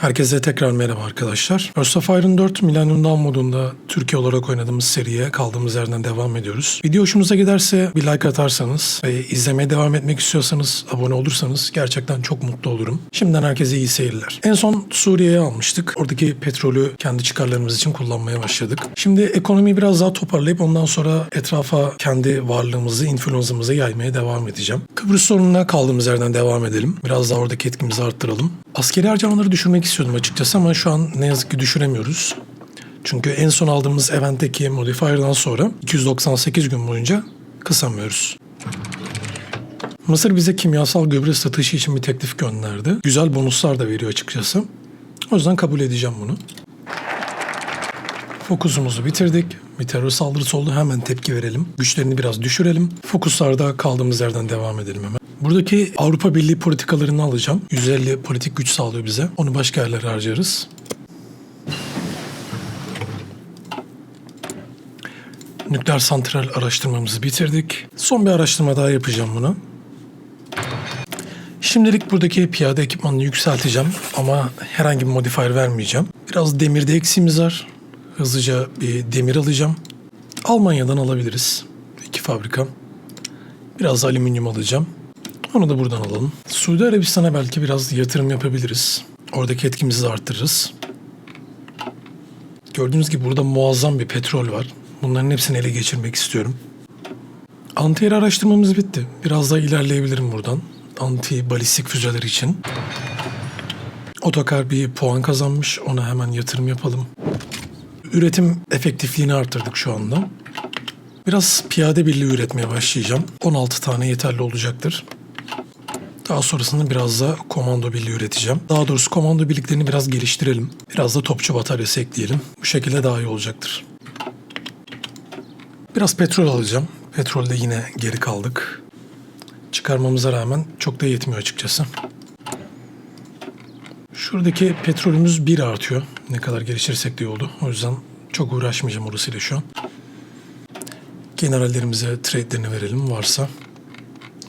Herkese tekrar merhaba arkadaşlar. Earth of Iron 4 Millennium Dawn modunda Türkiye olarak oynadığımız seriye kaldığımız yerden devam ediyoruz. Video hoşunuza giderse bir like atarsanız ve izlemeye devam etmek istiyorsanız abone olursanız gerçekten çok mutlu olurum. Şimdiden herkese iyi seyirler. En son Suriye'ye almıştık. Oradaki petrolü kendi çıkarlarımız için kullanmaya başladık. Şimdi ekonomiyi biraz daha toparlayıp ondan sonra etrafa kendi varlığımızı, influence'ımızı yaymaya devam edeceğim. Kıbrıs sorununa kaldığımız yerden devam edelim. Biraz daha oradaki etkimizi arttıralım. Askeri harcamaları düşürmek istiyordum açıkçası ama şu an ne yazık ki düşüremiyoruz. Çünkü en son aldığımız eventteki modifier'dan sonra 298 gün boyunca kısamıyoruz. Mısır bize kimyasal gübre satışı için bir teklif gönderdi. Güzel bonuslar da veriyor açıkçası. O yüzden kabul edeceğim bunu. Fokusumuzu bitirdik. Bir terör saldırısı oldu. Hemen tepki verelim. Güçlerini biraz düşürelim. Fokuslarda kaldığımız yerden devam edelim hemen. Buradaki Avrupa Birliği politikalarını alacağım. 150 politik güç sağlıyor bize. Onu başka yerlere harcarız. Nükleer santral araştırmamızı bitirdik. Son bir araştırma daha yapacağım bunu. Şimdilik buradaki piyade ekipmanını yükselteceğim ama herhangi bir modifier vermeyeceğim. Biraz demirde eksiğimiz var. Hızlıca bir demir alacağım. Almanya'dan alabiliriz. İki fabrika. Biraz alüminyum alacağım. Onu da buradan alalım. Suudi Arabistan'a belki biraz yatırım yapabiliriz. Oradaki etkimizi arttırırız. Gördüğünüz gibi burada muazzam bir petrol var. Bunların hepsini ele geçirmek istiyorum. Anti araştırmamız bitti. Biraz daha ilerleyebilirim buradan. Anti balistik füzeler için. Otokar bir puan kazanmış. Ona hemen yatırım yapalım. Üretim efektifliğini arttırdık şu anda. Biraz piyade birliği üretmeye başlayacağım. 16 tane yeterli olacaktır. Daha sonrasında biraz da komando birliği üreteceğim. Daha doğrusu komando birliklerini biraz geliştirelim. Biraz da topçu bataryası ekleyelim. Bu şekilde daha iyi olacaktır. Biraz petrol alacağım. Petrolde yine geri kaldık. Çıkarmamıza rağmen çok da yetmiyor açıkçası. Şuradaki petrolümüz bir artıyor. Ne kadar geliştirirsek de iyi oldu. O yüzden çok uğraşmayacağım orasıyla şu an. Generallerimize trade'lerini verelim varsa.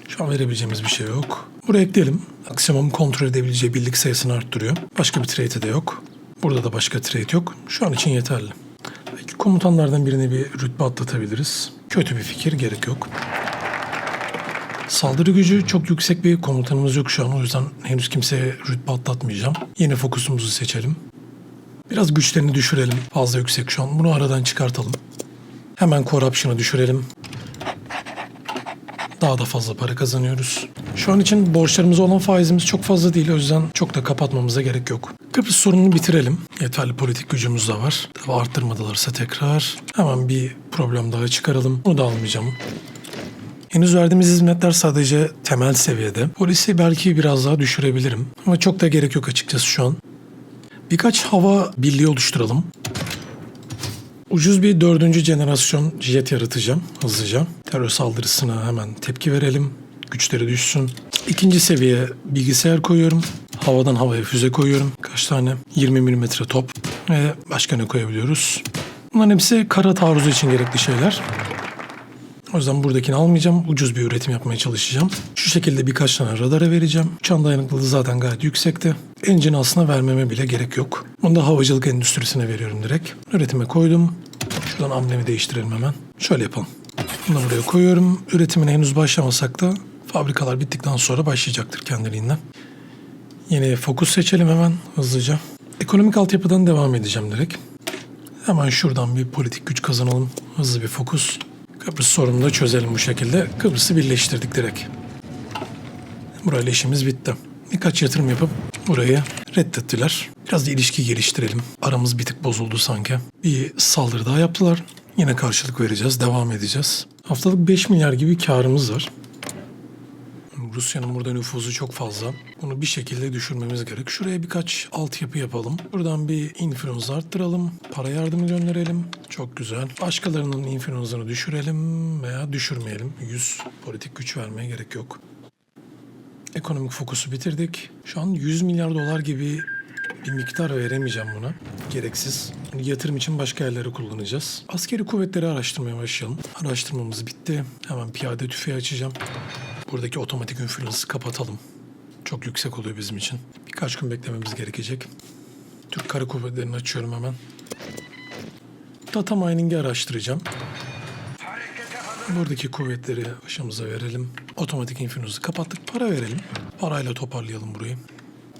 Şu an verebileceğimiz bir şey yok. Buraya ekleyelim. Maksimum kontrol edebileceği birlik sayısını arttırıyor. Başka bir trade de yok. Burada da başka trade yok. Şu an için yeterli. Belki komutanlardan birine bir rütbe atlatabiliriz. Kötü bir fikir, gerek yok. Saldırı gücü çok yüksek bir komutanımız yok şu an. O yüzden henüz kimseye rütbe atlatmayacağım. Yine fokusumuzu seçelim. Biraz güçlerini düşürelim. Fazla yüksek şu an. Bunu aradan çıkartalım. Hemen corruption'ı düşürelim. Daha da fazla para kazanıyoruz. Şu an için borçlarımıza olan faizimiz çok fazla değil. O yüzden çok da kapatmamıza gerek yok. Kıbrıs sorununu bitirelim. Yeterli politik gücümüz de var. Tabii arttırmadılarsa tekrar. Hemen bir problem daha çıkaralım. Bunu da almayacağım. Henüz verdiğimiz hizmetler sadece temel seviyede. Polisi belki biraz daha düşürebilirim. Ama çok da gerek yok açıkçası şu an. Birkaç hava birliği oluşturalım. Ucuz bir dördüncü jenerasyon jet yaratacağım hızlıca. Terör saldırısına hemen tepki verelim. Güçleri düşsün. İkinci seviye bilgisayar koyuyorum. Havadan havaya füze koyuyorum. Kaç tane? 20 mm top. Ve başka ne koyabiliyoruz? Bunların hepsi kara taarruzu için gerekli şeyler. O yüzden buradakini almayacağım. Ucuz bir üretim yapmaya çalışacağım. Şu şekilde birkaç tane radara vereceğim. Uçağın dayanıklılığı zaten gayet yüksekti. Engine aslında vermeme bile gerek yok. Bunu da havacılık endüstrisine veriyorum direkt. Üretime koydum. Şuradan amblemi değiştirelim hemen. Şöyle yapalım. Bunu buraya koyuyorum. Üretimine henüz başlamasak da fabrikalar bittikten sonra başlayacaktır kendiliğinden. Yeni fokus seçelim hemen hızlıca. Ekonomik altyapıdan devam edeceğim direkt. Hemen şuradan bir politik güç kazanalım. Hızlı bir fokus. Kıbrıs sorununu da çözelim bu şekilde. Kıbrıs'ı birleştirdik direkt. Burayla işimiz bitti. Birkaç yatırım yapıp burayı reddettiler. Biraz da ilişki geliştirelim. Aramız bir tık bozuldu sanki. Bir saldırı daha yaptılar. Yine karşılık vereceğiz, devam edeceğiz. Haftalık 5 milyar gibi karımız var. Rusya'nın burada nüfuzu çok fazla. Bunu bir şekilde düşürmemiz gerek. Şuraya birkaç altyapı yapalım. Buradan bir influence arttıralım. Para yardımı gönderelim. Çok güzel. Başkalarının influence'ını düşürelim veya düşürmeyelim. 100 politik güç vermeye gerek yok. Ekonomik fokusu bitirdik. Şu an 100 milyar dolar gibi bir miktar veremeyeceğim buna. Gereksiz. Yatırım için başka yerlere kullanacağız. Askeri kuvvetleri araştırmaya başlayalım. Araştırmamız bitti. Hemen piyade tüfeği açacağım. Buradaki otomatik influence'ı kapatalım. Çok yüksek oluyor bizim için. Birkaç gün beklememiz gerekecek. Türk Kara Kuvvetleri'ni açıyorum hemen. Data mining'i araştıracağım. Buradaki kuvvetleri başımıza verelim. Otomatik infuse'u kapattık. Para verelim. Parayla toparlayalım burayı.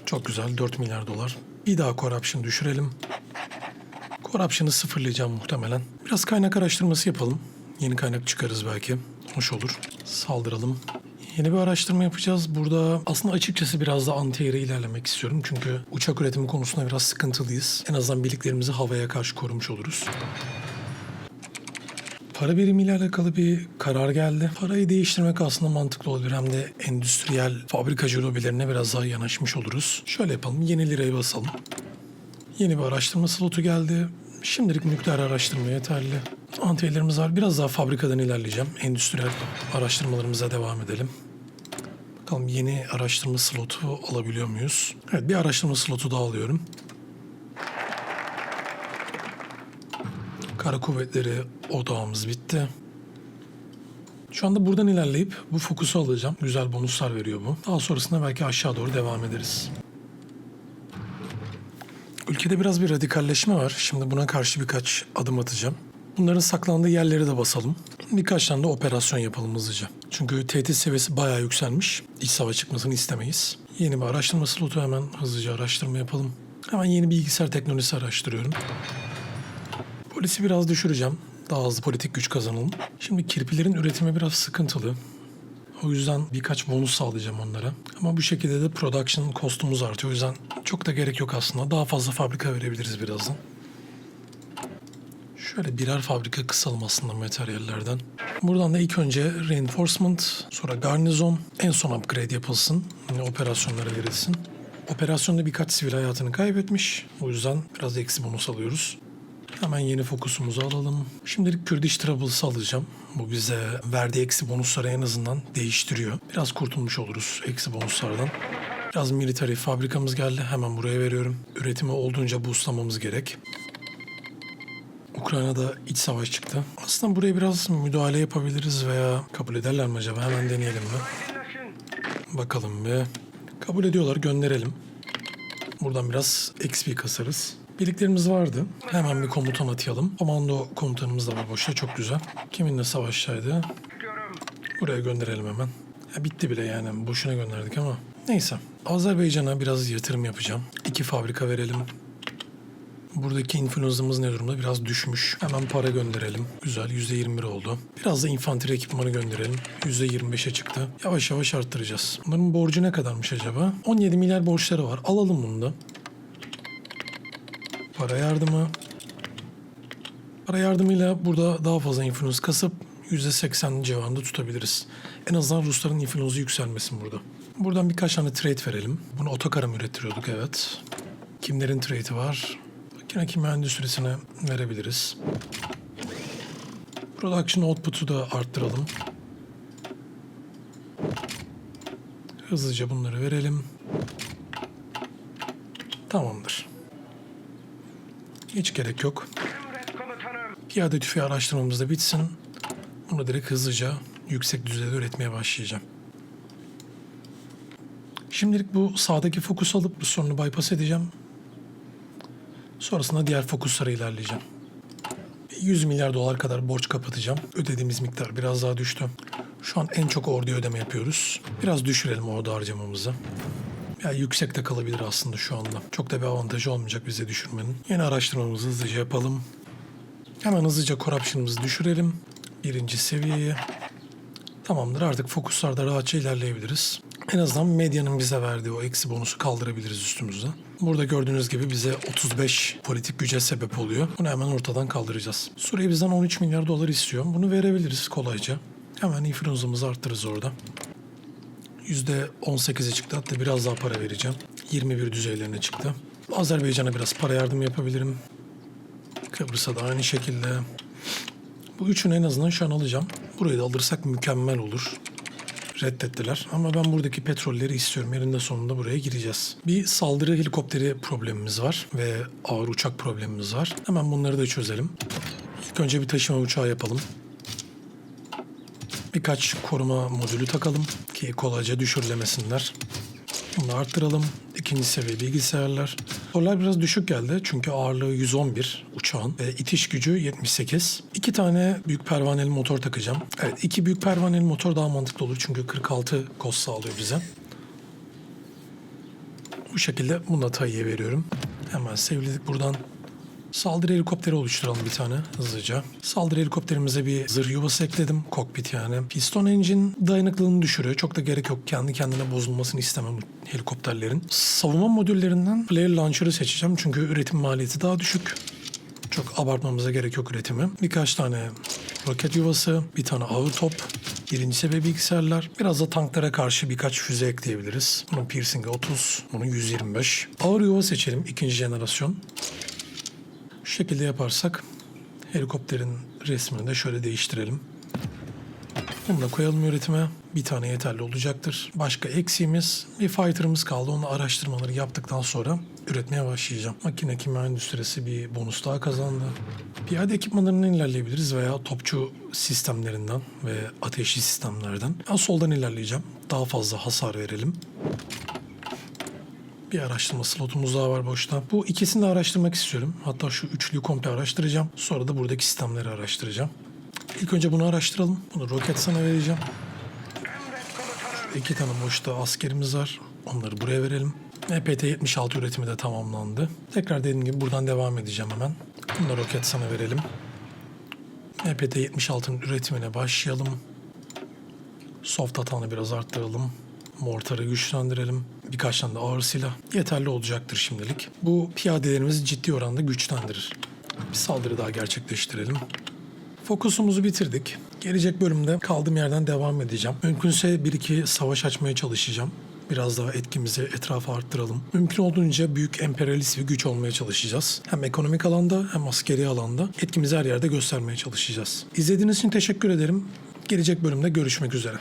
Çok güzel 4 milyar dolar. Bir daha corruption düşürelim. Corruption'ı sıfırlayacağım muhtemelen. Biraz kaynak araştırması yapalım. Yeni kaynak çıkarız belki. Hoş olur. Saldıralım. Yeni bir araştırma yapacağız. Burada aslında açıkçası biraz da anti ilerlemek istiyorum. Çünkü uçak üretimi konusunda biraz sıkıntılıyız. En azından birliklerimizi havaya karşı korumuş oluruz. Para birimiyle alakalı bir karar geldi. Parayı değiştirmek aslında mantıklı olabilir. Hem de endüstriyel fabrikacı lobilerine biraz daha yanaşmış oluruz. Şöyle yapalım. Yeni lirayı basalım. Yeni bir araştırma slotu geldi. Şimdilik nükleer araştırma yeterli. Antiyelerimiz var. Biraz daha fabrikadan ilerleyeceğim. Endüstriyel araştırmalarımıza devam edelim. Bakalım yeni araştırma slotu alabiliyor muyuz? Evet bir araştırma slotu daha alıyorum. Kara kuvvetleri odağımız bitti. Şu anda buradan ilerleyip bu fokusu alacağım. Güzel bonuslar veriyor bu. Daha sonrasında belki aşağı doğru devam ederiz. Ülkede biraz bir radikalleşme var. Şimdi buna karşı birkaç adım atacağım. Bunların saklandığı yerleri de basalım. Birkaç tane de operasyon yapalım hızlıca. Çünkü tehdit seviyesi bayağı yükselmiş. İç savaş çıkmasını istemeyiz. Yeni bir araştırma slotu hemen hızlıca araştırma yapalım. Hemen yeni bilgisayar teknolojisi araştırıyorum. Polisi biraz düşüreceğim. Daha hızlı politik güç kazanalım. Şimdi kirpilerin üretimi biraz sıkıntılı. O yüzden birkaç bonus sağlayacağım onlara. Ama bu şekilde de production cost'umuz artıyor. O yüzden çok da gerek yok aslında. Daha fazla fabrika verebiliriz birazdan. Şöyle birer fabrika kısalım aslında materyallerden. Buradan da ilk önce reinforcement, sonra garnizon, en son upgrade yapılsın. Yani operasyonlara verilsin. Operasyonda birkaç sivil hayatını kaybetmiş. O yüzden biraz eksi bonus alıyoruz. Hemen yeni fokusumuzu alalım. Şimdilik Kurdish Troubles'ı alacağım. Bu bize verdiği eksi bonusları en azından değiştiriyor. Biraz kurtulmuş oluruz eksi bonuslardan. Biraz military fabrikamız geldi. Hemen buraya veriyorum. Üretimi olduğunca boostlamamız gerek. Ukrayna'da iç savaş çıktı. Aslında buraya biraz müdahale yapabiliriz veya kabul ederler mi acaba? Hemen deneyelim mi? Bakalım bir. Kabul ediyorlar gönderelim. Buradan biraz XP kasarız. Birliklerimiz vardı. Hemen bir komutan atayalım. Komando komutanımız da var boşta. Çok güzel. Kiminle savaştaydı? Buraya gönderelim hemen. Ya bitti bile yani. Boşuna gönderdik ama. Neyse. Azerbaycan'a biraz yatırım yapacağım. İki fabrika verelim. Buradaki influence'ımız ne durumda? Biraz düşmüş. Hemen para gönderelim. Güzel. %21 oldu. Biraz da infantry ekipmanı gönderelim. %25'e çıktı. Yavaş yavaş arttıracağız. Bunların borcu ne kadarmış acaba? 17 milyar borçları var. Alalım bunu da. Para yardımı. Para yardımıyla burada daha fazla influence kasıp %80 civarında tutabiliriz. En azından Rusların influence'u yükselmesin burada. Buradan birkaç tane trade verelim. Bunu otokara mı ürettiriyorduk? Evet. Kimlerin trade'i var? Makine kimya endüstrisine verebiliriz. Production output'u da arttıralım. Hızlıca bunları verelim. Tamamdır. Hiç gerek yok. Piyade tüfeği araştırmamız da bitsin. Bunu direkt hızlıca yüksek düzeyde üretmeye başlayacağım. Şimdilik bu sağdaki fokus alıp bu sorunu bypass edeceğim. Sonrasında diğer fokuslara ilerleyeceğim. 100 milyar dolar kadar borç kapatacağım. Ödediğimiz miktar biraz daha düştü. Şu an en çok orduya ödeme yapıyoruz. Biraz düşürelim ordu harcamamızı. Ya yüksek de kalabilir aslında şu anda. Çok da bir avantajı olmayacak bize düşürmenin. Yeni araştırmamızı hızlıca yapalım. Hemen hızlıca corruption'ımızı düşürelim. Birinci seviyeye. Tamamdır artık fokuslarda rahatça ilerleyebiliriz. En azından medyanın bize verdiği o eksi bonusu kaldırabiliriz üstümüzden. Burada gördüğünüz gibi bize 35 politik güce sebep oluyor. Bunu hemen ortadan kaldıracağız. Suriye bizden 13 milyar dolar istiyor. Bunu verebiliriz kolayca. Hemen influence'ımızı arttırırız orada. %18'e çıktı. Hatta biraz daha para vereceğim. 21 düzeylerine çıktı. Azerbaycan'a biraz para yardım yapabilirim. Kıbrıs'a da aynı şekilde. Bu üçünü en azından şu an alacağım. Burayı da alırsak mükemmel olur. Reddettiler. Ama ben buradaki petrolleri istiyorum. Yerinde sonunda buraya gireceğiz. Bir saldırı helikopteri problemimiz var. Ve ağır uçak problemimiz var. Hemen bunları da çözelim. İlk önce bir taşıma uçağı yapalım. Birkaç koruma modülü takalım ki kolayca düşürülemesinler. Bunu arttıralım. İkinci seviye bilgisayarlar. Motorlar biraz düşük geldi çünkü ağırlığı 111 uçağın ve itiş gücü 78. İki tane büyük pervaneli motor takacağım. Evet iki büyük pervaneli motor daha mantıklı olur çünkü 46 kos sağlıyor bize. Bu şekilde bunu da Tayyi'ye veriyorum. Hemen sevledik buradan. Saldırı helikopteri oluşturalım bir tane hızlıca. Saldırı helikopterimize bir zırh yuvası ekledim. Kokpit yani. Piston engine dayanıklılığını düşürüyor. Çok da gerek yok. Kendi kendine bozulmasını istemem helikopterlerin. Savunma modüllerinden Flare Launcher'ı seçeceğim. Çünkü üretim maliyeti daha düşük. Çok abartmamıza gerek yok üretimi. Birkaç tane roket yuvası, bir tane ağır top, birinci seviye bilgisayarlar. Biraz da tanklara karşı birkaç füze ekleyebiliriz. Bunun piercing'i 30, bunun 125. Ağır yuva seçelim ikinci jenerasyon. Şu şekilde yaparsak helikopterin resmini de şöyle değiştirelim. Bunu da koyalım üretime. Bir tane yeterli olacaktır. Başka eksiğimiz bir fighter'ımız kaldı. Onu araştırmaları yaptıktan sonra üretmeye başlayacağım. Makine kimya endüstrisi bir bonus daha kazandı. Piyade ekipmanlarından ilerleyebiliriz veya topçu sistemlerinden ve ateşli sistemlerden. Ben soldan ilerleyeceğim. Daha fazla hasar verelim. Bir araştırma slotumuz daha var boşta. Bu ikisini de araştırmak istiyorum. Hatta şu üçlüyü komple araştıracağım. Sonra da buradaki sistemleri araştıracağım. İlk önce bunu araştıralım. Bunu roket sana vereceğim. İki tane boşta askerimiz var. Onları buraya verelim. EPT-76 üretimi de tamamlandı. Tekrar dediğim gibi buradan devam edeceğim hemen. Bunu da roket sana verelim. EPT-76'nın üretimine başlayalım. Soft atağını biraz arttıralım. Mortarı güçlendirelim. Birkaç tane de ağır silah. Yeterli olacaktır şimdilik. Bu piyadelerimizi ciddi oranda güçlendirir. Bir saldırı daha gerçekleştirelim. Fokusumuzu bitirdik. Gelecek bölümde kaldığım yerden devam edeceğim. Mümkünse bir iki savaş açmaya çalışacağım. Biraz daha etkimizi etrafa arttıralım. Mümkün olduğunca büyük emperyalist bir güç olmaya çalışacağız. Hem ekonomik alanda hem askeri alanda etkimizi her yerde göstermeye çalışacağız. İzlediğiniz için teşekkür ederim. Gelecek bölümde görüşmek üzere.